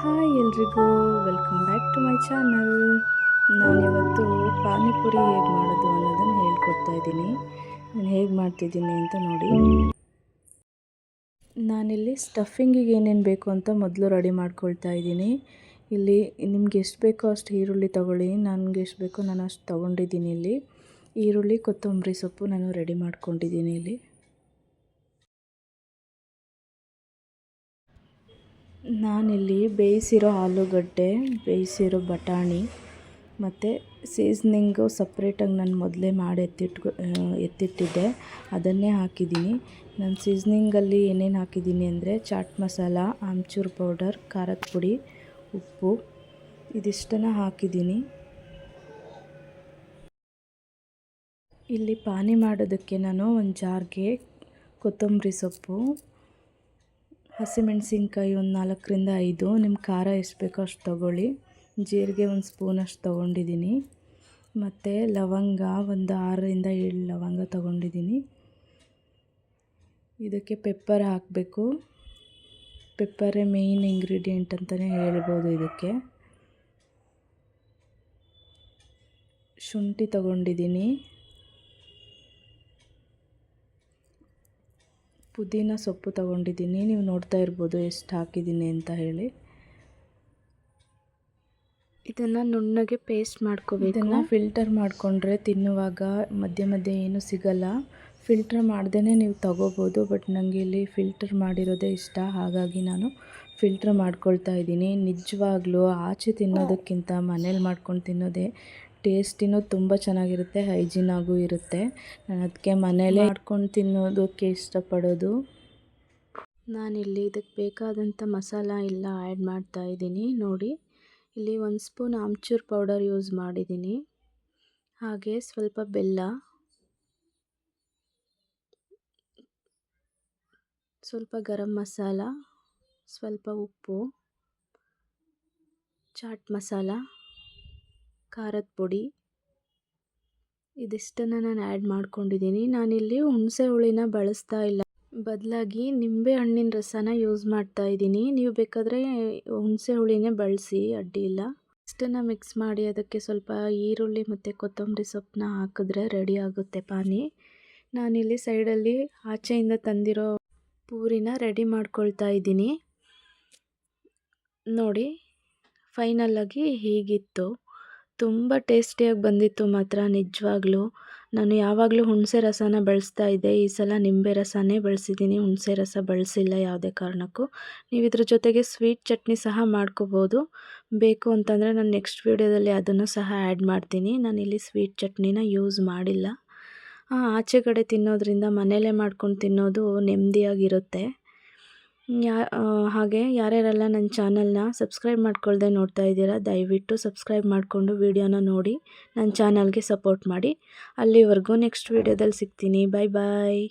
Hi ಎಲ್ರಿಗೂ welcome back to my channel ನಾನಿವತ್ತು ಪಾನಿಪುರಿ ಹೇಗೆ ಮಾಡೋದು ಅನ್ನೋದನ್ನು ಹೇಳ್ಕೊಡ್ತಾ ಇದ್ದೀನಿ. ನಾನು ಹೇಗೆ ಮಾಡ್ತಿದ್ದೀನಿ ಅಂತ ನೋಡಿ. ನಾನಿಲ್ಲಿ ಸ್ಟಫಿಂಗಿಗೆ ಏನೇನು ಬೇಕು ಅಂತ ಮೊದಲು ರೆಡಿ ಮಾಡ್ಕೊಳ್ತಾ ಇದ್ದೀನಿ. ಇಲ್ಲಿ ನಿಮ್ಗೆ ಎಷ್ಟು ಬೇಕೋ ಅಷ್ಟು ಈರುಳ್ಳಿ ತೊಗೊಳ್ಳಿ, ನನಗೆ ಎಷ್ಟು ಬೇಕೋ ನಾನು ಅಷ್ಟು ತೊಗೊಂಡಿದ್ದೀನಿ ಇಲ್ಲಿ. ಈರುಳ್ಳಿ, ಕೊತ್ತಂಬರಿ ಸೊಪ್ಪು ನಾನು ರೆಡಿ ಮಾಡ್ಕೊಂಡಿದ್ದೀನಿ ಇಲ್ಲಿ. ನಾನಿಲ್ಲಿ ಬೇಯಿಸಿರೋ ಆಲೂಗಡ್ಡೆ, ಬೇಯಿಸಿರೋ ಬಟಾಣಿ ಮತ್ತು ಸೀಸ್ನಿಂಗು ಸಪ್ರೇಟಾಗಿ ನಾನು ಮೊದಲೇ ಮಾಡಿ ಎತ್ತಿಟ್ ಎತ್ತಿಟ್ಟಿದ್ದೆ. ಅದನ್ನೇ ಹಾಕಿದ್ದೀನಿ. ನಾನು ಸೀಸ್ನಿಂಗಲ್ಲಿ ಏನೇನು ಹಾಕಿದ್ದೀನಿ ಅಂದರೆ ಚಾಟ್ ಮಸಾಲ, ಆಮ್ಚೂರ್ ಪೌಡರ್, ಖಾರದ ಪುಡಿ, ಉಪ್ಪು ಇದಿಷ್ಟನ್ನು ಹಾಕಿದ್ದೀನಿ. ಇಲ್ಲಿ ಪಾನಿ ಮಾಡೋದಕ್ಕೆ ನಾನು ಒಂದು ಜಾರ್ಗೆ ಕೊತ್ತಂಬರಿ ಸೊಪ್ಪು ಹಸಿಮೆಣಸಿನ್ಕಾಯಿ ಒಂದು ನಾಲ್ಕರಿಂದ ಐದು. ನಿಮ್ಮ ಖಾರ ಎಷ್ಟು ಬೇಕೋ ಅಷ್ಟು ತೊಗೊಳ್ಳಿ. ಜೀರಿಗೆ ಒಂದು ಸ್ಪೂನ್ ಅಷ್ಟು ತೊಗೊಂಡಿದ್ದೀನಿ. ಮತ್ತು ಲವಂಗ ಒಂದು ಆರರಿಂದ ಏಳು ಲವಂಗ ತೊಗೊಂಡಿದ್ದೀನಿ. ಇದಕ್ಕೆ ಪೆಪ್ಪರ್ ಹಾಕಬೇಕು. ಪೆಪ್ಪರೇ ಮೇಯ್ನ್ ಇಂಗ್ರೀಡಿಯೆಂಟ್ ಅಂತಲೇ ಹೇಳ್ಬೋದು ಇದಕ್ಕೆ. ಶುಂಠಿ ತೊಗೊಂಡಿದ್ದೀನಿ. ಪುದೀನ ಸೊಪ್ಪು ತಗೊಂಡಿದ್ದೀನಿ. ನೀವು ನೋಡ್ತಾ ಇರ್ಬೋದು ಎಷ್ಟು ಹಾಕಿದ್ದೀನಿ ಅಂತ ಹೇಳಿ. ಇದನ್ನು ನುಣ್ಣಗೆ ಪೇಸ್ಟ್ ಮಾಡ್ಕೋಬೇಕು. ಇದನ್ನು ಫಿಲ್ಟರ್ ಮಾಡಿಕೊಂಡ್ರೆ ತಿನ್ನುವಾಗ ಮಧ್ಯೆ ಮಧ್ಯೆ ಏನೂ ಸಿಗಲ್ಲ. ಫಿಲ್ಟರ್ ಮಾಡ್ದೇ ನೀವು ತಗೋಬೋದು ಬಟ್ ನನಗೆ ಇಲ್ಲಿ ಫಿಲ್ಟರ್ ಮಾಡಿರೋದೇ ಇಷ್ಟ. ಹಾಗಾಗಿ ನಾನು ಫಿಲ್ಟರ್ ಮಾಡ್ಕೊಳ್ತಾ ಇದ್ದೀನಿ. ನಿಜವಾಗ್ಲೂ ಆಚೆ ತಿನ್ನೋದಕ್ಕಿಂತ ಮನೇಲಿ ಮಾಡ್ಕೊಂಡು ತಿನ್ನೋದೇ ಟೇಸ್ಟಿನೂ ತುಂಬ ಚೆನ್ನಾಗಿರುತ್ತೆ, ಹೈಜಿನಾಗೂ ಇರುತ್ತೆ. ನಾನು ಅದಕ್ಕೆ ಮನೇಲೇ ಮಾಡ್ಕೊಂಡು ತಿನ್ನೋದಕ್ಕೆ ಇಷ್ಟಪಡೋದು. ನಾನಿಲ್ಲಿ ಇದಕ್ಕೆ ಬೇಕಾದಂಥ ಮಸಾಲ ಎಲ್ಲ ಆ್ಯಡ್ ಮಾಡ್ತಾ ಇದ್ದೀನಿ. ನೋಡಿ, ಇಲ್ಲಿ ಒಂದು ಸ್ಪೂನ್ ಆಮ್ಚೂರ್ ಪೌಡರ್ ಯೂಸ್ ಮಾಡಿದ್ದೀನಿ. ಹಾಗೆ ಸ್ವಲ್ಪ ಬೆಲ್ಲ, ಸ್ವಲ್ಪ ಗರಂ ಮಸಾಲ, ಸ್ವಲ್ಪ ಉಪ್ಪು, ಚಾಟ್ ಮಸಾಲ ಖಾರದ ಪುಡಿ. ಇದಿಷ್ಟನ್ನು ನಾನು ಆ್ಯಡ್ ಮಾಡ್ಕೊಂಡಿದ್ದೀನಿ ನಾನಿಲ್ಲಿ ಹುಣಸೆ ಹುಳಿನ ಬಳಸ್ತಾ ಇಲ್ಲ. ಬದಲಾಗಿ ನಿಂಬೆ ಹಣ್ಣಿನ ರಸನ ಯೂಸ್ ಮಾಡ್ತಾ ಇದ್ದೀನಿ ನೀವು ಬೇಕಾದರೆ ಹುಣಸೆ ಹುಳಿನೇ ಬಳಸಿ, ಅಡ್ಡಿ ಇಲ್ಲ. ಇಷ್ಟನ್ನು ಮಿಕ್ಸ್ ಮಾಡಿ ಅದಕ್ಕೆ ಸ್ವಲ್ಪ ಈರುಳ್ಳಿ ಮತ್ತು ಕೊತ್ತಂಬರಿ ಸೊಪ್ಪನ್ನ ಹಾಕಿದ್ರೆ ರೆಡಿ ಆಗುತ್ತೆ ಪಾನಿ. ನಾನಿಲ್ಲಿ ಸೈಡಲ್ಲಿ ಆಚೆಯಿಂದ ತಂದಿರೋ ಪೂರಿನ ರೆಡಿ ಮಾಡ್ಕೊಳ್ತಾ ಇದ್ದೀನಿ ನೋಡಿ ಫೈನಲ್ಲಾಗಿ ಹೀಗಿತ್ತು. ತುಂಬ ಟೇಸ್ಟಿಯಾಗಿ ಬಂದಿತ್ತು ಮಾತ್ರ ನಿಜವಾಗ್ಲೂ. ನಾನು ಯಾವಾಗಲೂ ಹುಣಸೆ ರಸನ ಬಳಸ್ತಾ ಇದ್ದೆ. ಈ ಸಲ ನಿಂಬೆ ರಸನೇ ಬಳಸಿದ್ದೀನಿ. ಹುಣಸೆ ರಸ ಬಳಸಿಲ್ಲ ಯಾವುದೇ ಕಾರಣಕ್ಕೂ. ನೀವು ಇದ್ರ ಜೊತೆಗೆ ಸ್ವೀಟ್ ಚಟ್ನಿ ಸಹ ಮಾಡ್ಕೋಬೋದು. ಬೇಕು ಅಂತಂದರೆ ನಾನು ನೆಕ್ಸ್ಟ್ ವೀಡಿಯೋದಲ್ಲಿ ಅದನ್ನು ಸಹ ಆ್ಯಡ್ ಮಾಡ್ತೀನಿ. ನಾನಿಲ್ಲಿ ಸ್ವೀಟ್ ಚಟ್ನಿನ ಯೂಸ್ ಮಾಡಿಲ್ಲ. ಆಚೆ ಕಡೆ ತಿನ್ನೋದ್ರಿಂದ ಮನೆಯಲ್ಲೇ ಮಾಡ್ಕೊಂಡು ತಿನ್ನೋದು ನೆಮ್ಮದಿಯಾಗಿರುತ್ತೆ. ಯಾ ಹಾಗೆ ಯಾರ್ಯಾರೆಲ್ಲ ನನ್ನ ಚಾನಲ್ನ ಸಬ್ಸ್ಕ್ರೈಬ್ ಮಾಡ್ಕೊಳ್ದೆ ನೋಡ್ತಾ ಇದ್ದೀರಾ, ದಯವಿಟ್ಟು ಸಬ್ಸ್ಕ್ರೈಬ್ ಮಾಡಿಕೊಂಡು ವೀಡಿಯೋನ ನೋಡಿ, ನನ್ನ ಚಾನಲ್ಗೆ ಸಪೋರ್ಟ್ ಮಾಡಿ. ಅಲ್ಲಿವರೆಗೂ ನೆಕ್ಸ್ಟ್ ವೀಡಿಯೋದಲ್ಲಿ ಸಿಗ್ತೀನಿ. ಬಾಯ್ ಬಾಯ್